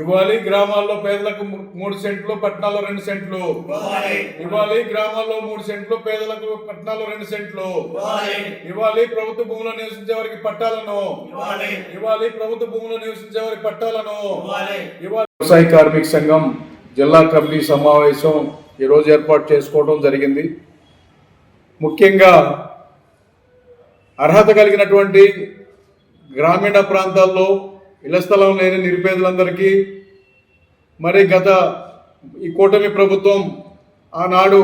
ఇవ్వాలి గ్రామాల్లో పేదలకు మూడు సెంట్లు పట్టణాల్లో రెండు సెంట్లు. ఇవ్వాలి. గ్రామాల్లో మూడు సెంట్లు పేదలకు పట్టణాల్లో రెండు సెంట్లు. ఇవ్వాలి. ప్రభుత్వ భూములో నివసించే వారికి పట్టాలను. ఇవ్వాలి. ప్రభుత్వ భూములో నివసించే వారికి పట్టాలను వ్యవసాయ కార్మిక సంఘం జిల్లా కమిటీ సమావేశం ఈరోజు ఏర్పాటు చేసుకోవడం జరిగింది. ముఖ్యంగా అర్హత కలిగినటువంటి గ్రామీణ ప్రాంతాల్లో ఇళ్ళ స్థలం లేని నిరుపేదలందరికీ మరి గత ఈ కూటమి ప్రభుత్వం ఆనాడు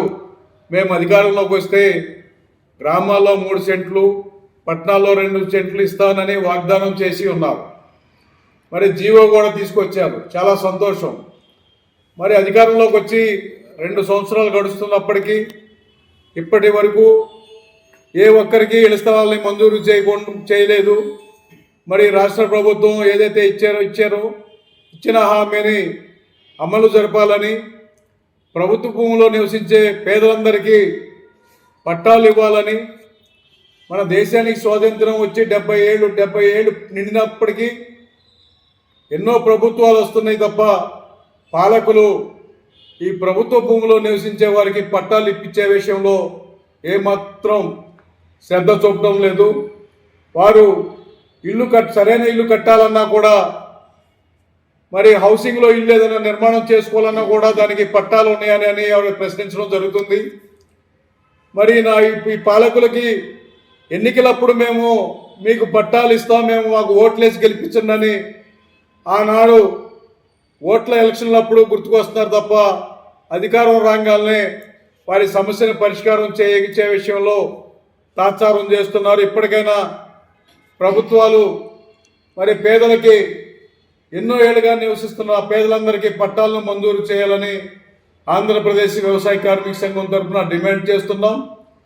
మేము అధికారంలోకి వస్తే గ్రామాల్లో మూడు సెంట్లు పట్టణాల్లో రెండు సెంట్లు ఇస్తానని వాగ్దానం చేసి ఉన్నారు. మరి జీవో కూడా తీసుకొచ్చారు. చాలా సంతోషం. మరి అధికారంలోకి వచ్చి రెండు సంవత్సరాలు గడుస్తున్నప్పటికీ ఇప్పటి వరకు ఏ ఒక్కరికి ఇళ్ళ స్థలాలని మంజూరు చేయకుండా చేయలేదు. మరి రాష్ట్ర ప్రభుత్వం ఏదైతే ఇచ్చారో ఇచ్చారో ఇచ్చిన హామీని అమలు జరపాలని ప్రభుత్వ భూమిలో నివసించే పేదలందరికీ పట్టాలు ఇవ్వాలని మన దేశానికి స్వాతంత్రం వచ్చి డెబ్బై ఏళ్ళు డెబ్బై ఏళ్ళు నిండినప్పటికీ ఎన్నో ప్రభుత్వాలు వస్తున్నాయి తప్ప పాలకులు ఈ ప్రభుత్వ భూమిలో నివసించే వారికి పట్టాలు ఇప్పించే విషయంలో ఏమాత్రం శ్రద్ధ చూపడం లేదు. వారు ఇల్లు కట్ సరైన ఇల్లు కట్టాలన్నా కూడా మరి హౌసింగ్లో ఇల్లు ఏదైనా నిర్మాణం చేసుకోవాలన్నా కూడా దానికి పట్టాలు ఉన్నాయని అని ఆవిడ ప్రశ్నించడం జరుగుతుంది. మరి నా ఈ- పాలకులకి ఎన్నికలప్పుడు మేము మీకు పట్టాలు ఇస్తాం మేము మాకు ఓట్లేసి గెలిపించండి ఆనాడు ఓట్ల ఎలక్షన్లప్పుడు గుర్తుకొస్తున్నారు తప్ప అధికారం రాగానే వారి సమస్యను పరిష్కారం చేయించే విషయంలో తాత్సారం చేస్తున్నారు. ఇప్పటికైనా ప్రభుత్వాలు మరి పేదలకి ఎన్నో ఏళ్ళుగా నివసిస్తున్న పేదలందరికీ పట్టాలను మంజూరు చేయాలని ఆంధ్రప్రదేశ్ వ్యవసాయ కార్మిక సంఘం తరఫున డిమాండ్ చేస్తున్నాం.